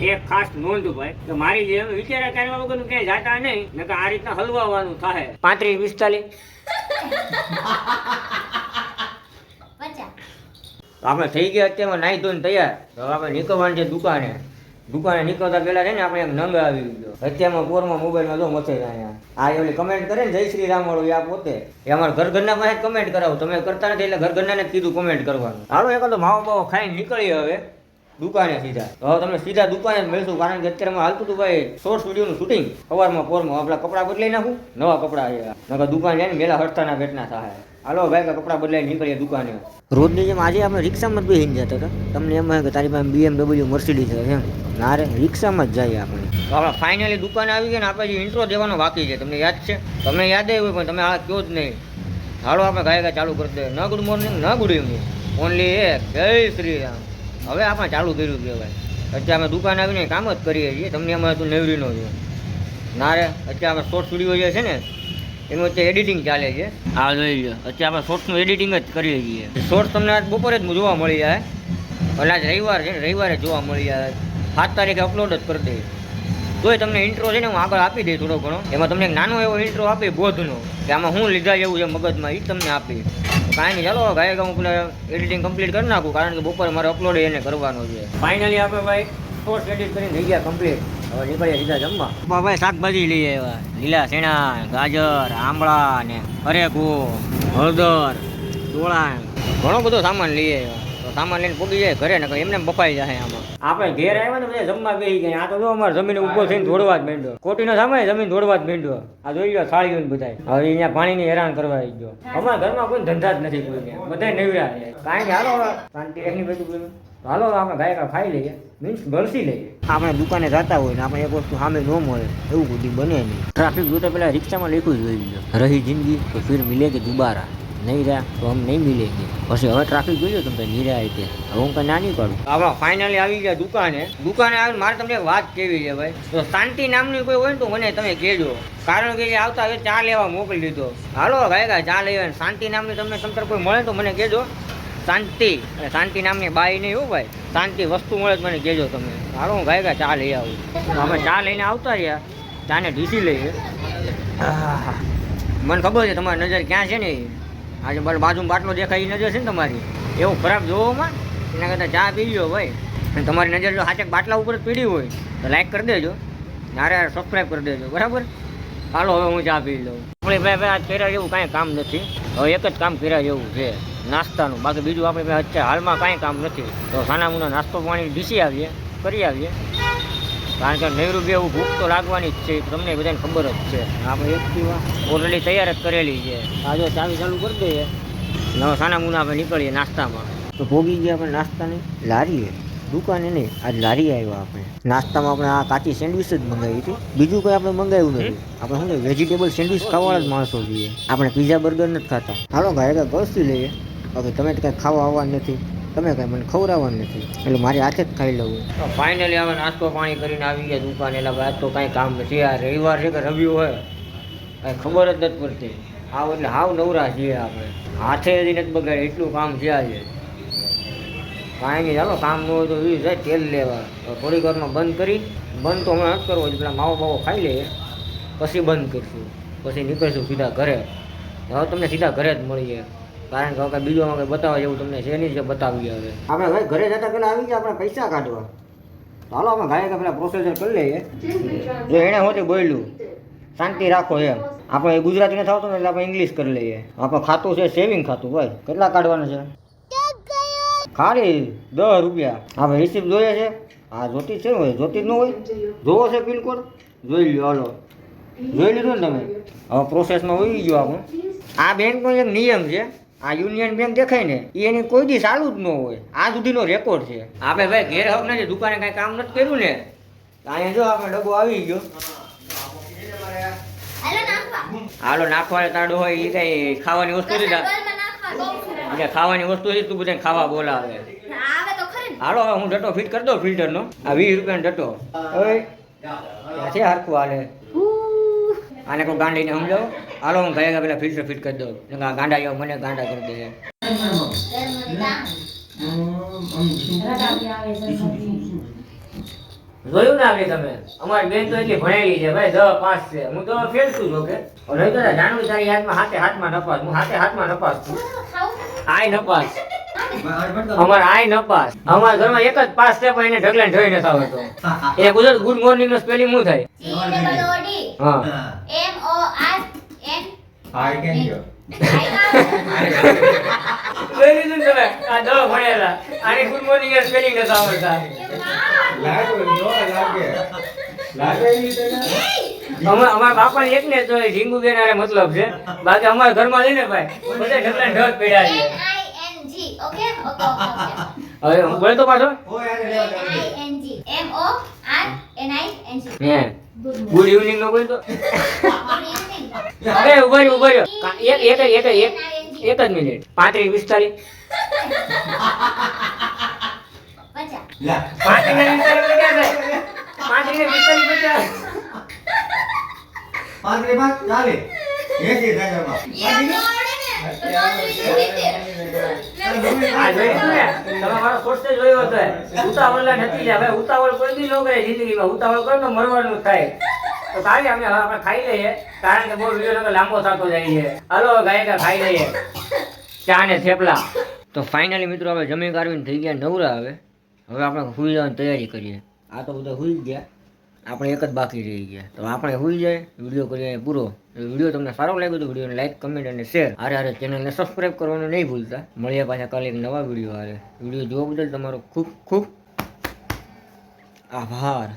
એક ખાસ નોંધ ભાઈ કે મારી જેમ વિચારા કરવા વગરનું ક્યાંય જાતા નહીં નકર આ રીતના હલવાવાનું થાય. પાંત્રીસ પિસ્તાલીસ? આપણે થઈ ગયા અત્યારમાં નાહી ધોઈને તૈયાર. હવે આપણે નીકળવાનું છે દુકાને. દુકાને નીકળતા પહેલા છે ને આપણે એક નંગ આવી ગયો. અત્યારમાં પોરમાં મોબાઈલમાં જો મથે અહીંયા. આ એ ઓલી કમેન્ટ કરે ને જય શ્રી રામ વાળું એ આ પોતે. એ અમારા ઘર ઘરના પાસે કમેન્ટ કરાવું. તમે કરતા નથી એટલે ઘર ઘરનાને જ કીધું કમેન્ટ કરવાનું. હાલો એકાદો માવો બાવો ખાઈને નીકળીએ હવે. દુકાને સીધા. હવે તમે સીધા દુકાને જ મળશું, કારણ કે અત્યારે હાલતું હતું ભાઈ શોર્ટ વિડીયોનું શૂટિંગ સવારમાં પોરમાં આપણા કપડાં બદલાઈ નાખું, નવા કપડાં નકર દુકાન જાય ને મેલા હડતાના ભેટના થાય. હાલો ભાઈ કે કપડાં બદલાઈ નીકળીએ દુકાને. રોજની જેમ આજે આપણે રિક્ષામાં જ બેસીને જતા હતા. તમને એમ કે તારી પાસે બીએમડબલ્યુ મર્સિડી છે એમ. ના રે, રિક્ષામાં જ જઈએ આપણે. આપણે ફાઇનલી દુકાને આવી ગયા ને, આપણે જે ઇન્ટ્રો દેવાનો બાકી છે. તમને યાદ છે? તમને યાદ હોય, પણ તમે આ કયો જ નહીં. હાલો, આપણે ગાય ચાલુ કરી દઈએ. ન ગુડ મોર્નિંગ ન ગુડ ઇવનિંગ ઓનલી એક, જય શ્રી રામ. હવે આપણે ચાલુ કર્યું કહેવાય અત્યારે અમે દુકાન આવીને કામ જ કરીએ છીએ. તમને અમારે તું નેવરીનો છે ના રે અત્યારે આપણે શોર્ટ સ્ટુડિયો જે છે ને એનું અત્યારે એડિટિંગ ચાલે છે. હા જોઈ લો અત્યારે આપણે શોર્ટ્સનું એડિટિંગ જ કરીએ છીએ. શોર્ટ્સ તમને આજ બપોરે જ જોવા મળી જાય. અને આજ રવિવાર છે ને રવિવારે જોવા મળી જાય. સાત તારીખે અપલોડ જ કરી દઈએ. તોય તમને ઇન્ટ્રો છે ને હું આગળ આપી દઈશ થોડો ઘણો. એમાં તમને નાનો એવો ઇન્ટ્રો આપી બોધનો. કે આમાં હું લીધા જેવું છે મગજમાં એ તમને આપી કાંઈ નહીં, ચાલો ગાય હું એડિટિંગ કમ્પ્લીટ કરી નાખું, કારણ કે બપોરે મારે અપલોડ એને કરવાનો છે. ફાઇનલી આપણે ભાઈ શોર્ટ એડિટ કરીને થઈ ગયા કમ્પ્લીટ હવે નીકળીએ સીધા જમવા. ભાઈ શાકભાજી લઈએ લીલા શેણા, ગાજર આંબળા ને અરેકુ, હળદર, ચોળા ઘણો બધો સામાન લઈએ આવ્યા. સામાન લઈને પૂગી જાય ઘરે ને એમને એમ બફાઈ જાય આમાં. આપણે ઘેર આવ્યા ને બધા જમવા બેસી ગયા. આ તો જો અમારે જમીન ઊભો થઈને દોડવા જ માંડ્યો. કોટીનો સામે જમીન ધોડવા જ માંડ્યો. આ જોઈ લો થાળીઓ ને બધા હવે અહીંયા પાણીની હેરાન કરવા આવી ગયો. અમારા ઘરમાં કોઈ ધંધા જ નથી કોઈ બધા નવરા છે. હાલો શાંતિ એની બધું હાલો આપણે ગાયકા ખાઈ લઈએ. મીન્સ ભરસી લઈએ. આપણે દુકાને જતા હોય ને આપણે એક વસ્તુ સામે ન મળે એવું બધું બને નહીં. ટ્રાફિક જોતા પેલા રિક્ષામાં લખ્યું જ હોય રહી જિંદગી તો ફિર કે દુબારા. નહીં રહ્યા તો હમ નહીં મિલેંગે પછી હવે ટ્રાફિક જોયો તમે નિરા રીતે હવે હું કઈ નાની કરું. હવે ફાઇનલી આવી ગયા દુકાને. દુકાને આવીને મારે તમને એક વાત કેવી છે ભાઈ? તો શાંતિ નામની કોઈ હોય ને તો મને તમે કહેજો. કારણ કે આવતા હવે ચા લેવા મોકલી દીધો. હાલો ગાયકા ચા લેવા શાંતિ નામની તમને સમતર કોઈ મળે તો મને કહેજો. શાંતિ અને શાંતિ નામની બાઈ નહીં હો ભાઈ. શાંતિ વસ્તુ મળે તો મને કહેજો તમે. હાલો, હું ગાયકા ચા લઈ આવું. અમે ચા લઈને આવતા રહ્યા. ચાને ઢીસી લઈએ. મને ખબર છે તમારી નજર ક્યાં છે ને. આજે બાર બાજુમાં બાટલો દેખાય નજર છે ને તમારી? એવું ખરાબ જોવામાં? એના કરતાં ચા પી લો ભાઈ. અને તમારી નજર જો હાચક બાટલા ઉપર પીડી હોય, તો લાઈક કરી દેજો. નારે સબસ્ક્રાઈબ કરી દેજો, બરાબર? હાલો, હવે હું ચા પી લઉં. આપણે ભાઈ ભાઈ આજ કર્યા જેવું કાંઈ કામ નથી. હવે એક જ કામ કર્યા જેવું છે, નાસ્તાનું. બાકી બીજું આપણે ભાઈ અત્યારે હાલમાં કાંઈ કામ નથી. તો સાના મુના નાસ્તો પાણી ડીસી આવીએ, કરી આવીએ. કારણ કે નેવું બે ભૂખ તો લાગવાની જ છે તમને બધાને ખબર જ છે. આપણે એક ઓલરેડી તૈયાર જ કરેલી છે. આ જો ચાવી ચાલુ કરી દઈએ. નવા સાના મુના આપણે નીકળીએ નાસ્તામાં. તો ભોગી ગયા આપણે નાસ્તાની. લારીએ. દુકાને નહીં આજ લારી આવ્યા આપણે. નાસ્તામાં આપણે આ કાચી સેન્ડવિચ જ મંગાવી હતી. બીજું કોઈ આપણે મંગાવ્યું નથી. આપણે શું વેજીટેબલ સેન્ડવિચ ખાવાવાળા જ માણસો જોઈએ આપણે પીઝા બર્ગર નથી ખાતા. હાલો ભાઈ કાંઈ ગળસી લઈએ. હવે તમે તો કાંઈ ખાવા આવવા નથી. તમે કાંઈ મને ખવડાવવાનું નથી. એટલે મારી હાથે જ ખાઈ લઉં. ફાઇનલી હવે નાસ્તો પાણી કરીને આવી ગયા દુકાન. એટલે આજ તો કાંઈ કામ નથી. આ રવિવાર છે કે રવિ હોય, કાંઈ ખબર જ નથી પડતી. આવ એટલે હાવ નવરા છીએ આપણે. હાથે હજી નથી બગાડે, એટલું કામ છે કાંઈ નહીં, ચાલો, કામ ન હોય તો એ જાય, તેલ લેવા. થોડીક વારમાં બંધ કરી, બંધ તો હમણાં નથી કરવો પેલા માવો બાવો ખાઈ લઈએ. પછી બંધ કરીશું. પછી નીકળીશું સીધા ઘરે. હવે તમને સીધા ઘરે જ મળીએ. કારણ કે હવે બીજો કંઈ બતાવવા જેવું તમને છે નહીં છે બતાવીએ હવે. આપણે ભાઈ ઘરે જતા પહેલાં આવી ગયા, આપણે પૈસા કાઢવા. ચાલો આપણે ગાય કે પેલા પ્રોસેસર કરી લઈએ. જો એણે હોતી બોલ્યું, શાંતિ રાખો એમ. આપણે ગુજરાતી નથી આવતું ને એટલે આપણે ઇંગ્લિશ કરી લઈએ. આપણે ખાતું છે સેવિંગ ખાતું, ભાઈ. કેટલા કાઢવાના છે? ખાલી દસ રૂપિયા. આપણે રિસીપ જોઈએ છે. હા જોતી છે હોય જોતી જ હોય? જોવો છે પિનકોડ જોઈ લ્યો, હાલો. જોઈ લીધું ને તમે? હવે પ્રોસેસમાં હોઈ ગયો આપણું. આ બેંકનો એક નિયમ છે. આ યુનિયન બેંક દેખાય ને એની કોઈ દી ચાલુ જ ન હોય. આ સુધીનો રેકોર્ડ છે. આપણે ભાઈ ઘેર હક નથી દુકાને કાંઈ કામ નથી કર્યું ને અહીંયા જો આપણે ડબ્બો આવી ગયો. હાલો નાખવા. હાલો તાડો હોય એ કઈ ખાવાની વસ્તુ છે. એટલે ખાવાની વસ્તુ છે તું બધાને ખાવા બોલાવે. આવે તો હાલો હવે હું ડટો ફિટ કરી દઉં ફિલ્ટરનો. આ વીસ રૂપિયાનો ડટો ઓય છે હરખું હાલે. આને કોઈ ગાંડીને સમજાવો? હાલો હું ગયા પેલા ફિલ્ટર ફિટ કરી દઉં. ગાંડા જેવા મને ગાંડા કરી દે જોયું ને આગળ તમે? અમારી બેન તો એટલી ભણેલી છે ભાઈ દસ પાસ છે. હું તો ફેલ છું જો કે નહીં તો જાણવું તારી હાથમાં હાથે હાથમાં નપાસ. હું હાથે હાથમાં નપાસ છું. આય નપાસ. અમારે આય નપાસ. અમારા ઘરમાં એક જ પાસ છે પણ એને ઢગલા ઢોઈ નથી આવતો એ ગુજરાત ગુડ મોર્નિંગ નો સ્પેલિંગ હું થાય હા. એમ ઓ N I can hear. Ladies and gentlemen, આ દવા ભણેલા આને ગુડ મોર્નિંગ સ્પેલિંગ નતા આવડતા લાગો નો લાગે. લાગે? અમા- અમારા બાપાને એક ને તો ઢીંગુ બેન હારે મતલબ છે બાકી અમારા ઘરમાં લઈને ને ભાઈ બધા ઢગલા ઢગ પડ્યા છે N I N okay okay okay હવે બોલ તો પાછો O N G M O R N I N O R N I N G હે ગુડ ઇવનિંગ નો બોલતો મોર્નિંગ અરે ઊભો રહ્યો ઊભો રહ્યો. એક એક એક જ- એક એક જ મિનિટ. પાંત્રીસ પિસ્તાલીસ પાંત્રીસ ને પિસ્તાલીસ પાંત્રીસ ને પિસ્તાલીસ પચાસ પાંત્રીસ થાય ઉતાવળલા નથી ભાઈ ઉતાવળ કોઈ દી ન કરે જિંદગીમાં. ઉતાવળ કરો તો મરવાનું થાય. તો અમે હવે આપણે ખાઈ લઈએ. કારણ કે બહુ વીડિયો લાંબો થતો જાય છે. હાલો ગાયકા ખાઈ લઈએ. ચા ને થેપલા. તો ફાઇનલી મિત્રો આપણે જમી કાઢવીને થઈ ગયા નવરા હવે. હવે આપણે સુઈ જવાની તૈયારી કરીએ. આ તો બધા સુઈ જ ગયા. આપણે એક જ બાકી રહી ગયા. તો આપણે હોઈ જાય, વીડિયો કરીએ પૂરો. વીડિયો તમને સારો લાગ્યો તો વિડીયોને લાઈક કમેન્ટ અને શેર હારે હારે ચેનલને સબસ્ક્રાઈબ કરવાનું નહીં ભૂલતા. મળીએ પાછા કાલે એક નવા વીડિયો હારે. વીડિયો જોવા બદલ તમારો ખૂબ ખૂબ આભાર.